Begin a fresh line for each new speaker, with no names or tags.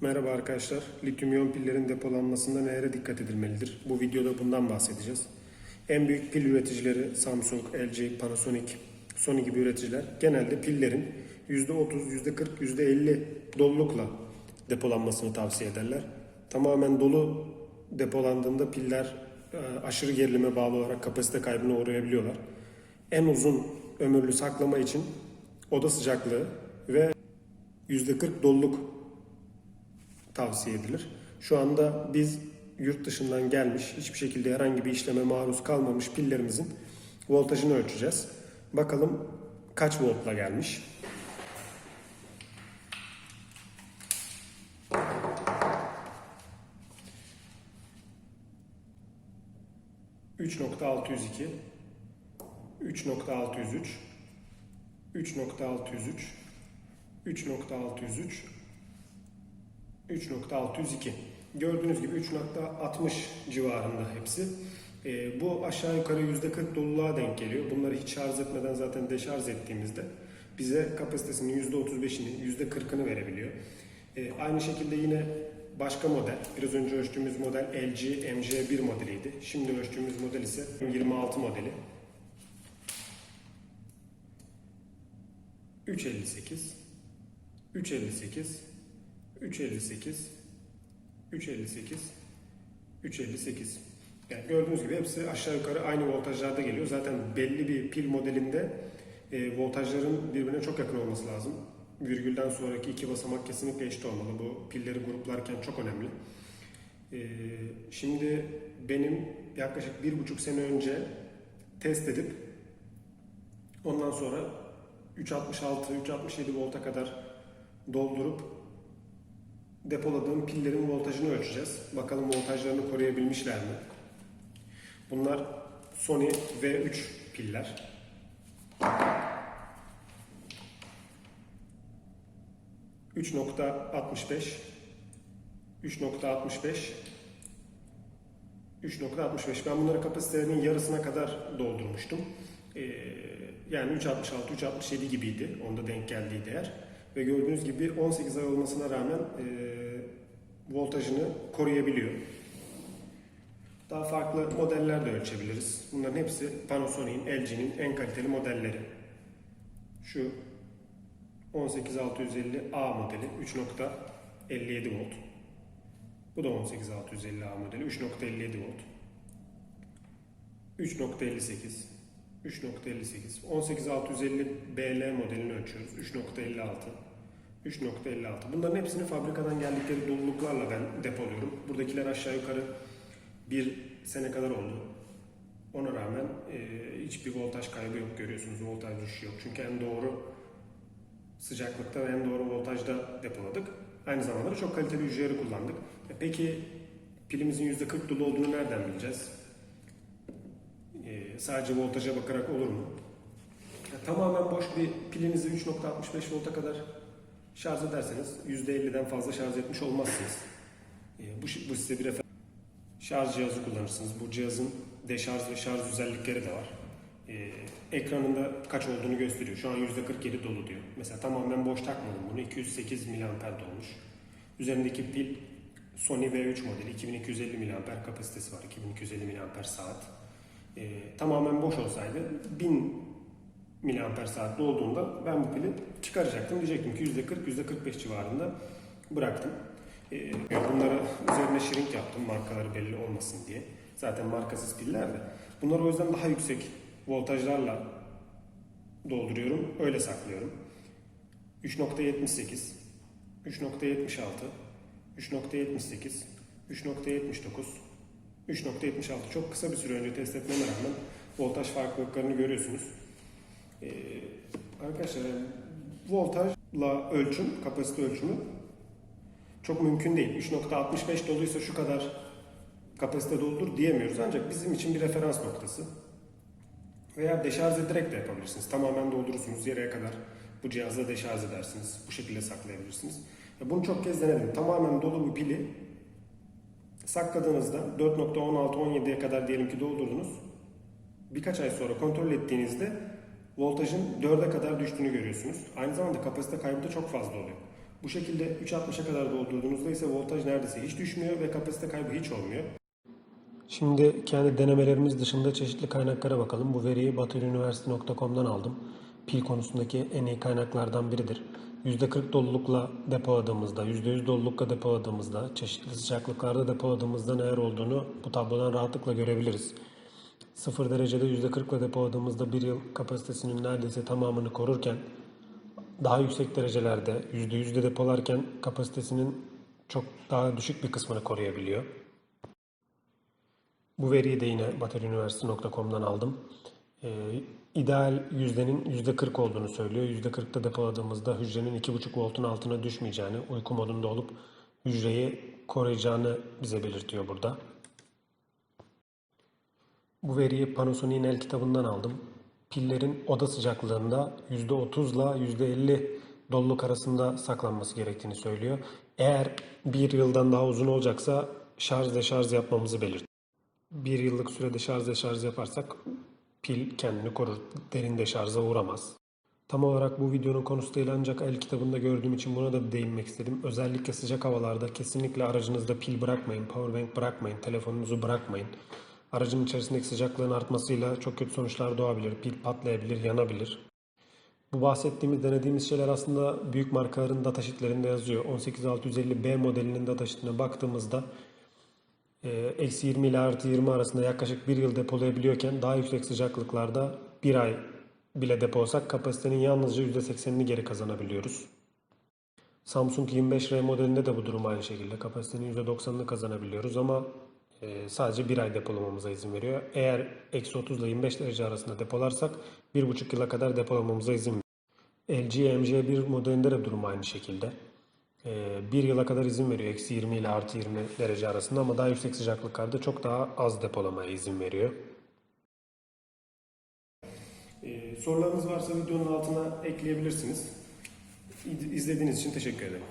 Merhaba arkadaşlar. Lityum iyon pillerin depolanmasında nelere dikkat edilmelidir? Bu videoda bundan bahsedeceğiz. En büyük pil üreticileri Samsung, LG, Panasonic, Sony gibi üreticiler genelde pillerin %30, %40, %50 dolulukla depolanmasını tavsiye ederler. Tamamen dolu depolandığında piller e, aşırı gerilime bağlı olarak kapasite kaybına uğrayabiliyorlar. En uzun ömürlü saklama için oda sıcaklığı ve %40 doluluk tavsiye edilir. Şu anda biz yurt dışından gelmiş, hiçbir şekilde herhangi bir işleme maruz kalmamış pillerimizin voltajını ölçeceğiz. Bakalım kaç voltla gelmiş. ...3.602... ...3.603... ...3.603... ...3.603... 3.602. Gördüğünüz gibi 3.60 civarında hepsi. Ee, bu aşağı yukarı %40 doluluğa denk geliyor. Bunları hiç şarj etmeden zaten deşarj ettiğimizde bize kapasitesinin %35'ini, %40'ını verebiliyor. Ee, aynı şekilde yine başka model, biraz önce ölçtüğümüz model LG MJ1 modeliydi. Şimdi ölçtüğümüz model ise 26 modeli. 358 358 358 358 358 yani gördüğünüz gibi hepsi aşağı yukarı aynı voltajlarda geliyor. Zaten belli bir pil modelinde e, voltajların birbirine çok yakın olması lazım. Virgülden sonraki iki basamak kesinlikle eşit olmalı. Bu pilleri gruplarken çok önemli. E, şimdi benim yaklaşık bir buçuk sene önce test edip ondan sonra 366-367 volta kadar doldurup depoladığım pillerin voltajını ölçeceğiz. Bakalım voltajlarını koruyabilmişler mi? Bunlar Sony V3 piller. Üç nokta 65 3.65 3.65 ben bunları kapasitelerinin yarısına kadar doldurmuştum. Ee, yani 3.66 3.67 gibiydi onda denk geldiği değer ve gördüğünüz gibi 18 ay olmasına rağmen e, voltajını koruyabiliyor. Daha farklı modeller de ölçebiliriz. Bunların hepsi Panasonic'in, LG'nin en kaliteli modelleri. Şu 18650A modeli 3.57 volt. Bu da 18650A modeli 3.57 volt. 3.58 3.58 18650 BL modelini ölçüyoruz. 3.56 3.56 Bunların hepsini fabrikadan geldikleri doluluklarla ben depoluyorum. Buradakiler aşağı yukarı bir sene kadar oldu. Ona rağmen e, hiçbir voltaj kaybı yok görüyorsunuz. Voltaj düşüşü yok. Çünkü en doğru sıcaklıkta ve en doğru voltajda depoladık. Aynı zamanda da çok kaliteli hücreleri kullandık. E, peki pilimizin %40 dolu olduğunu nereden bileceğiz? E, sadece voltaja bakarak olur mu? Ya, tamamen boş bir pilinizi 3.65 volta kadar şarj ederseniz %50'den fazla şarj etmiş olmazsınız. E, bu, bu size bir referans. Şarj cihazı kullanırsınız. Bu cihazın deşarj ve şarj özellikleri de var. E, ekranında kaç olduğunu gösteriyor. Şu an %47 dolu diyor. Mesela tamamen boş takmadım bunu. 208 mAh dolmuş. Üzerindeki pil Sony V3 modeli 2250 mAh kapasitesi var. 2250 mAh saat. E, tamamen boş olsaydı 1000 miliamper saat dolduğunda ben bu pili çıkaracaktım. Diyecektim ki %40, %45 civarında bıraktım. E, bunları üzerine shrink yaptım markaları belli olmasın diye. Zaten markasız piller de. Bunları o yüzden daha yüksek voltajlarla dolduruyorum. Öyle saklıyorum. 3.78 3.76 3.78 3.79 3.76 çok kısa bir süre önce test etmeme rağmen voltaj farklılıklarını görüyorsunuz. Ee, arkadaşlar voltajla ölçüm, kapasite ölçümü çok mümkün değil. 3.65 doluysa şu kadar kapasite doldur diyemiyoruz. Ancak bizim için bir referans noktası. Veya deşarj ederek de yapabilirsiniz. Tamamen doldurursunuz yere kadar bu cihazla deşarj edersiniz. Bu şekilde saklayabilirsiniz. Bunu çok kez denedim. Tamamen dolu bir pili sakladığınızda 4.16-17'ye kadar diyelim ki doldurdunuz. Birkaç ay sonra kontrol ettiğinizde voltajın 4'e kadar düştüğünü görüyorsunuz. Aynı zamanda kapasite kaybı da çok fazla oluyor. Bu şekilde 3.60'a kadar doldurduğunuzda ise voltaj neredeyse hiç düşmüyor ve kapasite kaybı hiç olmuyor. Şimdi kendi denemelerimiz dışında çeşitli kaynaklara bakalım. Bu veriyi batıüniversite.com'dan aldım. Pil konusundaki en iyi kaynaklardan biridir. %40 dolulukla depoladığımızda, %100 dolulukla depoladığımızda, çeşitli sıcaklıklarda depoladığımızda neler olduğunu bu tablodan rahatlıkla görebiliriz. 0 derecede %40 ile depoladığımızda bir yıl kapasitesinin neredeyse tamamını korurken daha yüksek derecelerde %100'de depolarken kapasitesinin çok daha düşük bir kısmını koruyabiliyor. Bu veriyi de yine bataryaüniversitesi.com'dan aldım. Ee, ideal yüzdenin %40 olduğunu söylüyor. %40'da depoladığımızda hücrenin 2,5 voltun altına düşmeyeceğini, uyku modunda olup hücreyi koruyacağını bize belirtiyor burada. Bu veriyi Panasonic'in el kitabından aldım. Pillerin oda sıcaklığında %30 ile %50 doluluk arasında saklanması gerektiğini söylüyor. Eğer bir yıldan daha uzun olacaksa şarj deşarj yapmamızı belirtiyor. Bir yıllık sürede şarj deşarj yaparsak pil kendini korur, derin deşarja uğramaz. Tam olarak bu videonun konusu değil ancak el kitabında gördüğüm için buna da değinmek istedim. Özellikle sıcak havalarda kesinlikle aracınızda pil bırakmayın, powerbank bırakmayın, telefonunuzu bırakmayın. Aracın içerisindeki sıcaklığın artmasıyla çok kötü sonuçlar doğabilir. Pil patlayabilir, yanabilir. Bu bahsettiğimiz, denediğimiz şeyler aslında büyük markaların datasheetlerinde yazıyor. 18650B modelinin datasheetine baktığımızda eksi 20 ile artı 20 arasında yaklaşık bir yıl depolayabiliyorken daha yüksek sıcaklıklarda bir ay bile depolasak kapasitenin yalnızca %80'ini geri kazanabiliyoruz. Samsung 25R modelinde de bu durum aynı şekilde. Kapasitenin %90'ını kazanabiliyoruz ama e, sadece bir ay depolamamıza izin veriyor. Eğer eksi 30 ile 25 derece arasında depolarsak 1,5 yıla kadar depolamamıza izin veriyor. LG MJ1 modelinde de durum aynı şekilde. Ee, bir yıla kadar izin veriyor. Eksi 20 ile artı 20 derece arasında ama daha yüksek sıcaklıklarda çok daha az depolamaya izin veriyor. Ee, sorularınız varsa videonun altına ekleyebilirsiniz. İzlediğiniz için teşekkür ederim.